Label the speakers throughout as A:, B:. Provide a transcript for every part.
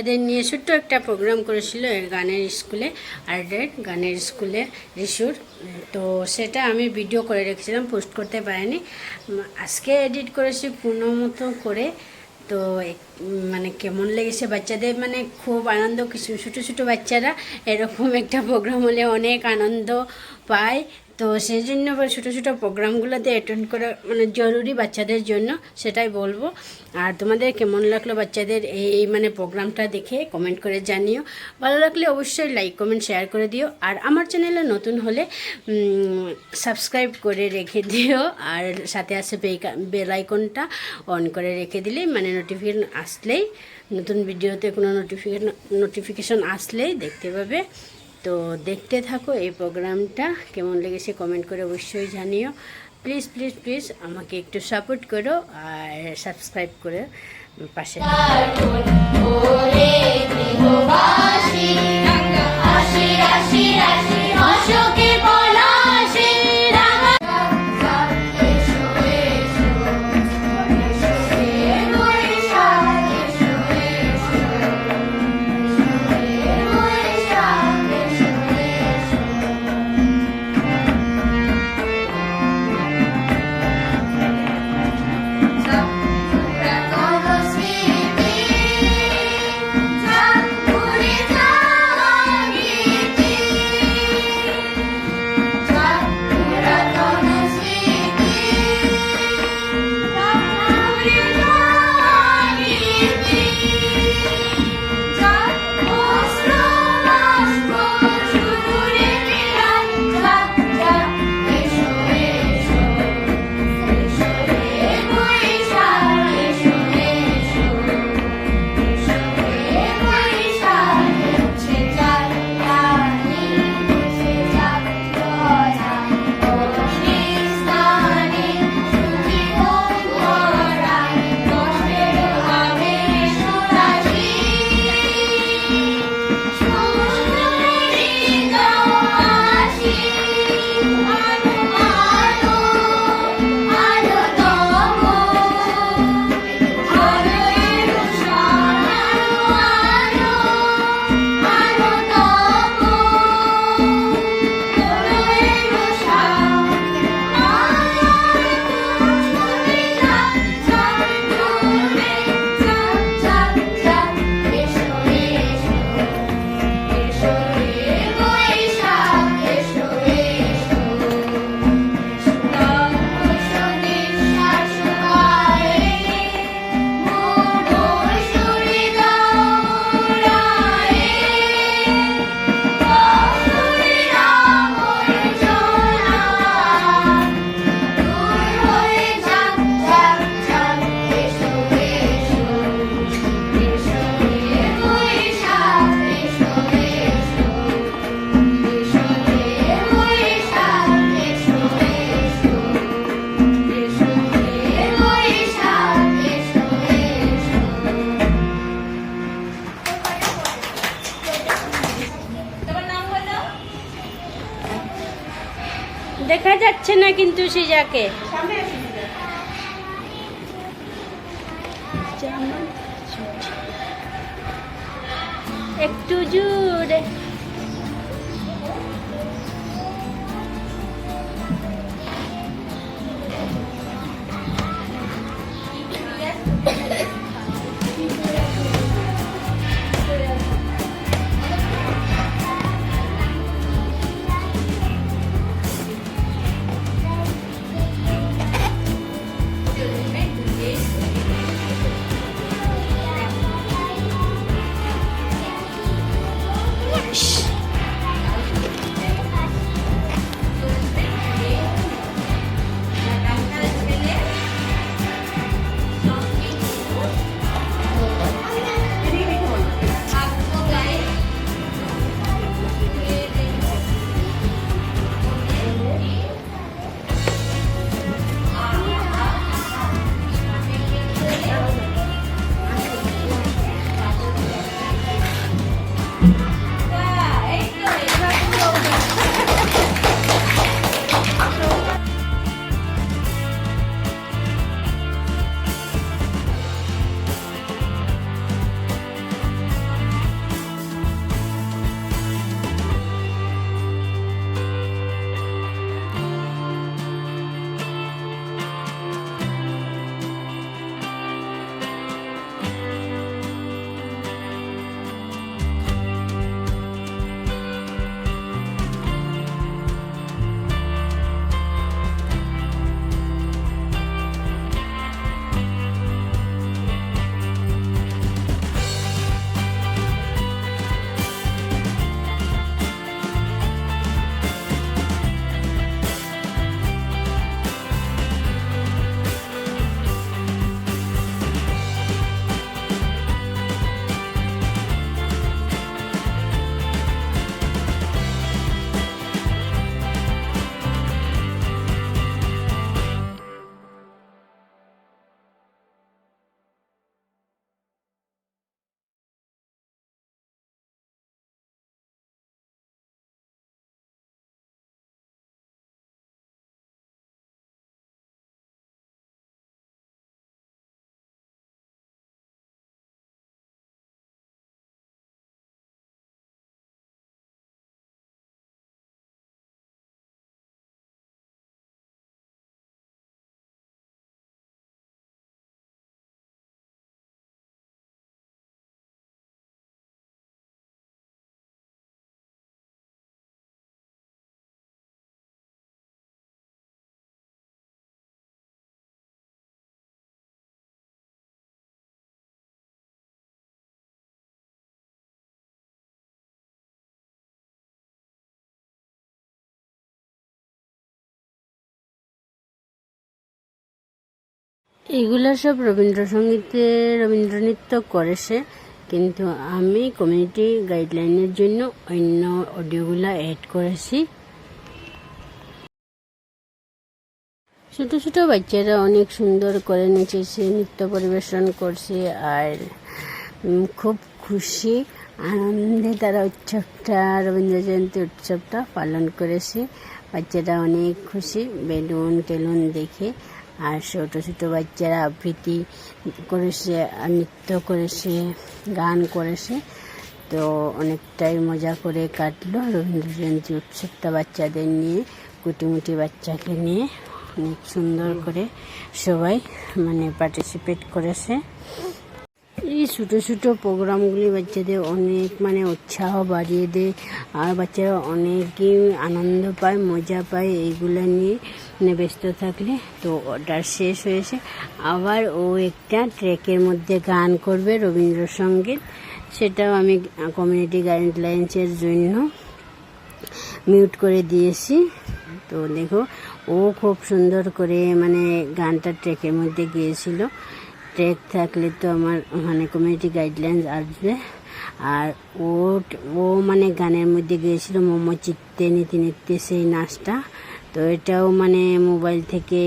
A: এদের নিয়ে ছোট্ট একটা প্রোগ্রাম করেছিল গানের স্কুলে আর্টের গানের স্কুলে রিসুর তো সেটা আমি ভিডিও করে রেখেছিলাম পোস্ট করতে পারিনি। আজকে এডিট করেছি কোনো মতো করে। তো মানে কেমন লেগেছে বাচ্চাদের মানে খুব আনন্দ। কিছু ছোটো ছোটো বাচ্চারা এরকম একটা প্রোগ্রাম হলে অনেক আনন্দ পায়। তো সেই জন্য আবার ছোটো ছোটো প্রোগ্রামগুলোতে অ্যাটেন্ড করা মানে জরুরি বাচ্চাদের জন্য, সেটাই বলব। আর তোমাদের কেমন লাগল বাচ্চাদের এই মানে প্রোগ্রামটা দেখে কমেন্ট করে জানিও। ভালো লাগলে অবশ্যই লাইক কমেন্ট শেয়ার করে দিও। আর আমার চ্যানেলে নতুন হলে সাবস্ক্রাইব করে রেখে দিও। আর সাথে আসে বেল আইকনটা অন করে রেখে দিলেই মানে নোটিফিকেশন আসলেই, নতুন ভিডিওতে কোনো নোটিফিকেশন নোটিফিকেশন আসলেই দেখতে পাবে। তো দেখতে থাকো এই প্রোগ্রামটা, কেমন লেগেছে কমেন্ট করে অবশ্যই জানিও। প্লিজ প্লিজ প্লিজ আমাকে একটু সাপোর্ট করো আর সাবস্ক্রাইব করে পাশে যাচ্ছে না কিন্তু সে যাকে। একটু জুড়ে
B: এগুলো সব রবীন্দ্রসঙ্গীতে রবীন্দ্রনৃত্য করেছে কিন্তু আমি কমিউনিটি গাইডলাইনের জন্য অন্য অডিওগুলো অ্যাড করেছি। ছোট ছোট বাচ্চারা অনেক সুন্দর করে নেচেছে, নৃত্য পরিবেশন করছে আর খুব খুশি, আনন্দে তারা উৎসবটা, রবীন্দ্র জয়ন্তী উৎসবটা পালন করেছে। বাচ্চারা অনেক খুশি বেলুন টেলুন দেখে আর ছোটো ছোটো বাচ্চারা আবৃত্তি করেছে নৃত্য করেছে, গান করেছে। তো অনেকটাই মজা করে কাটলো রবীন্দ্র জয়ন্তী উৎসবটা বাচ্চাদের নিয়ে, কুটিমুটি বাচ্চাকে নিয়ে। অনেক সুন্দর করে সবাই মানে পার্টিসিপেট করেছে। এই ছোটো ছোটো প্রোগ্রামগুলি বাচ্চাদের অনেক মানে উৎসাহ বাড়িয়ে দেয়। আর বাচ্চারা অনেকই আনন্দ পায়, মজা পায় এইগুলো নিয়ে। মানে ব্যস্ত থাকলে তো অর্ডার শেষ হয়েছে। আবার ও একটা ট্রেকের মধ্যে গান করবে রবীন্দ্রসঙ্গীত। সেটাও আমি কমিউনিটি গাইডলাইন্সের জন্য মিউট করে দিয়েছি। তো দেখো, ও খুব সুন্দর করে মানে গানটা ট্রেকের মধ্যে গিয়েছিল। ট্রেক থাকলে তো আমার মানে কমিউনিটি গাইডলাইন্স আসবে। আর ও ও মানে গানের মধ্যে গিয়েছিল মোমো চিত্তে নিতে নিতে সেই নাচটা। তো এটাও মানে মোবাইল থেকে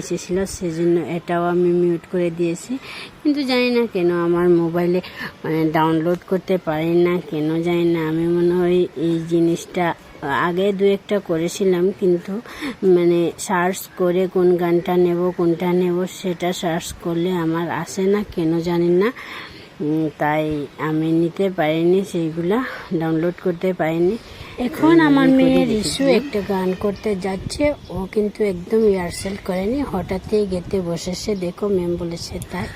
B: এসেছিল, সেজন্য এটাও আমি মিউট করে দিয়েছি। কিন্তু জানি না কেন আমার মোবাইলে মানে ডাউনলোড করতে পারি না, কেন জানি না। আমি মনে হয় এই জিনিসটা আগে দু একটা করেছিলাম কিন্তু মানে সার্চ করে কোন গানটা নেব কোনটা নেব সেটা সার্চ করলে আমার আসে না কেন জানি না। তাই আমি নিতে পারিনি সেইগুলা ডাউনলোড করতে পারিনি। এখন আমার মেয়ের ইস্যু একটা গান করতে যাচ্ছে ও কিন্তু একদম রিহার্সেল করেনি হঠাৎই গেতে বসেছে দেখো ম্যাম বলেছে তাই।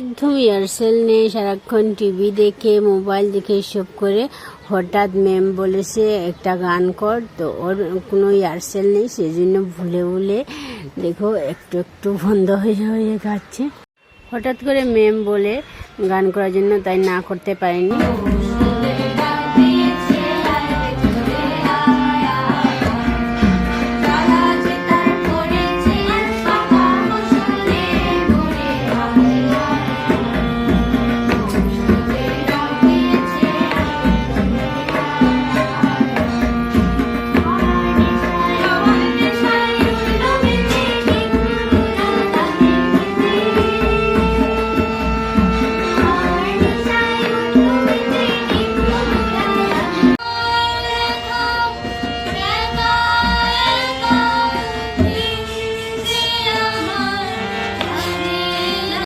B: একদম এয়ারসেল নেই, সারাক্ষণ টিভি দেখে মোবাইল দেখে সব করে হঠাৎ ম্যাম বলেছে, একটা গান কর। তো ওর কোনো এয়ারসেল নেই সেই জন্য ভুলে ভুলে দেখো একটু একটু বন্ধ হয়ে হয়ে যাচ্ছে। হঠাৎ করে ম্যাম বলে, গান করার জন্য তাই না করতে পারিনি।